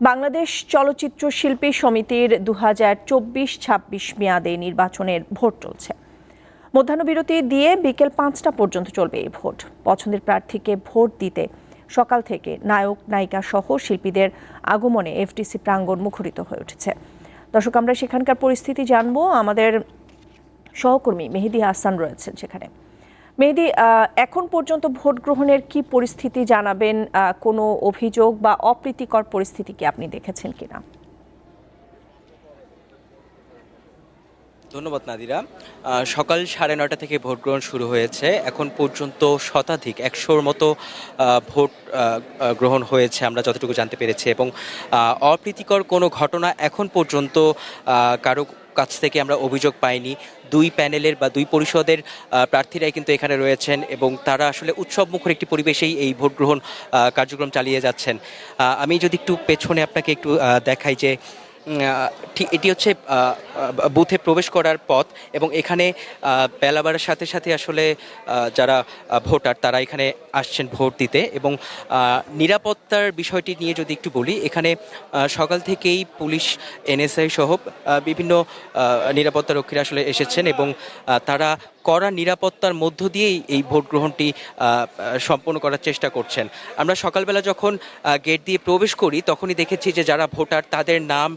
বাংলাদেশ চলচ্চিত্র শিল্পী সমিতির দু হাজার চব্বিশ ছাব্বিশ মেয়াদে নির্বাচনের ভোট চলছে। মধ্যাহ্নবিরতি দিয়ে বিকেল পাঁচটা পর্যন্ত চলবে এই ভোট। পছন্দের প্রার্থীকে ভোট দিতে সকাল থেকে নায়ক, নায়িকা সহ শিল্পীদের আগমনে এফটিসি প্রাঙ্গণ মুখরিত হয়ে উঠেছে। দর্শক, আমরা সেখানকার পরিস্থিতি জানব। আমাদের সহকর্মী মেহেদি হাসান রয়েছেন সেখানে। মেহেদি এখন পর্যন্ত ভোট গ্রহণের কি পরিস্থিতি জানাবেন কোনো অভিযোগ বা অপ্রীতিকর পরিস্থিতি কি আপনি দেখেছেন কিনা? ধন্যবাদ নাদিরা। সকাল সাড়ে নয়টা থেকে ভোট গ্রহণ শুরু হয়েছে। এখন পর্যন্ত শতাধিক, একশোর মতো ভোট গ্রহণ হয়েছে আমরা যতটুকু জানতে পেরেছি এবং অপ্রীতিকর কোনো ঘটনা এখন পর্যন্ত কারও কাছ থেকে আমরা অভিযোগ পাইনি। দুই প্যানেলের বা দুই পরিষদের প্রার্থীরাই কিন্তু এখানে রয়েছেন এবং তারা আসলে উৎসবমুখর একটি পরিবেশেই এই ভোট গ্রহণ কার্যক্রম চালিয়ে যাচ্ছেন। আমি যদি একটু পেছনে আপনাকে একটু দেখাই যে ঠিক এটি হচ্ছে বুথে প্রবেশ করার পথ এবং এখানে বেলা বাড়ার সাথে সাথে আসলে যারা ভোটার তারা এখানে আসছেন ভোট দিতে এবং নিরাপত্তার বিষয়টি নিয়ে যদি একটু বলি এখানে সকাল থেকেই পুলিশ এনএসআই সহ বিভিন্ন আহ, নিরাপত্তা রক্ষীরা আসলে এসেছেন এবং তারা কড়া নিরাপত্তার মধ্য দিয়েই এই ভোট গ্রহণটি সম্পন্ন করার চেষ্টা করছেন। আমরা সকালবেলা যখন গেট দিয়ে প্রবেশ করি তখনই দেখেছি যে যারা ভোটার তাদের নাম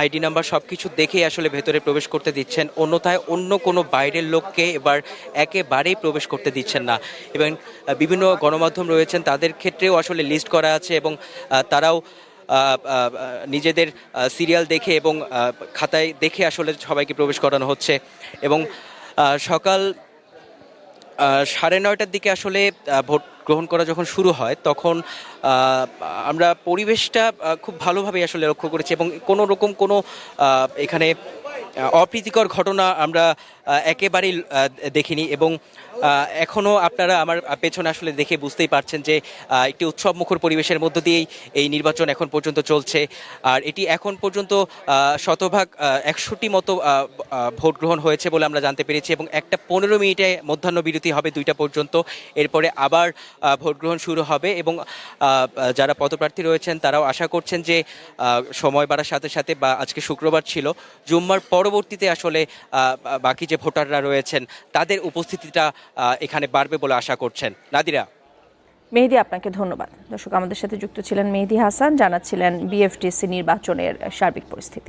আইডি নাম্বার সব কিছু দেখেই আসলে ভেতরে প্রবেশ করতে দিচ্ছেন। অন্যথায় অন্য কোনো বাইরের লোককে এবার একেবারেই প্রবেশ করতে দিচ্ছেন না। এবং বিভিন্ন গণমাধ্যম রয়েছেন, তাদের ক্ষেত্রেও আসলে লিস্ট করা আছে এবং তারাও নিজেদের সিরিয়াল দেখে এবং খাতায় দেখে আসলে সবাইকে প্রবেশ করানো হচ্ছে। এবং সকাল সাড়ে নয়টার দিকে আসলে ভোট গ্রহণ করা যখন শুরু হয়, তখন আমরা পরিবেশটা খুব ভালোভাবে আসলে লক্ষ্য করেছি এবং কোনো রকম কোনো এখানে অপ্রীতিকর ঘটনা আমরা একেবারেই দেখিনি এবং এখনও আপনারা আমার পেছনে আসলে দেখে বুঝতেই পারছেন যে একটি উৎসব মুখর পরিবেশের মধ্য দিয়েই এই নির্বাচন এখন পর্যন্ত চলছে। আর এটি এখন পর্যন্ত শতভাগ একশোটি মতো ভোট গ্রহণ হয়েছে বলে আমরা জানতে পেরেছি এবং একটা পনেরো মিনিটে মধ্যাহ্ন বিরতি হবে দুইটা পর্যন্ত। এরপরে আবার ভোট গ্রহণ শুরু হবে এবং যারা পদপ্রার্থী রয়েছেন তারাও আশা করছেন যে সময় বাড়ার সাথে সাথে বা আজকে শুক্রবার ছিল, জুম্মার পরবর্তীতে আসলে বাকি যে ভোটাররা রয়েছেন, তাদের উপস্থিতিটা এখানে বাড়বে বলে আশা করছেন। নাদিরা। মেহেদি, আপনাকে ধন্যবাদ। দর্শক, আমাদের সাথে যুক্ত ছিলেন মেহেদি হাসান, জানাচ্ছিলেন বিএফটিসি নির্বাচনের সার্বিক পরিস্থিতি।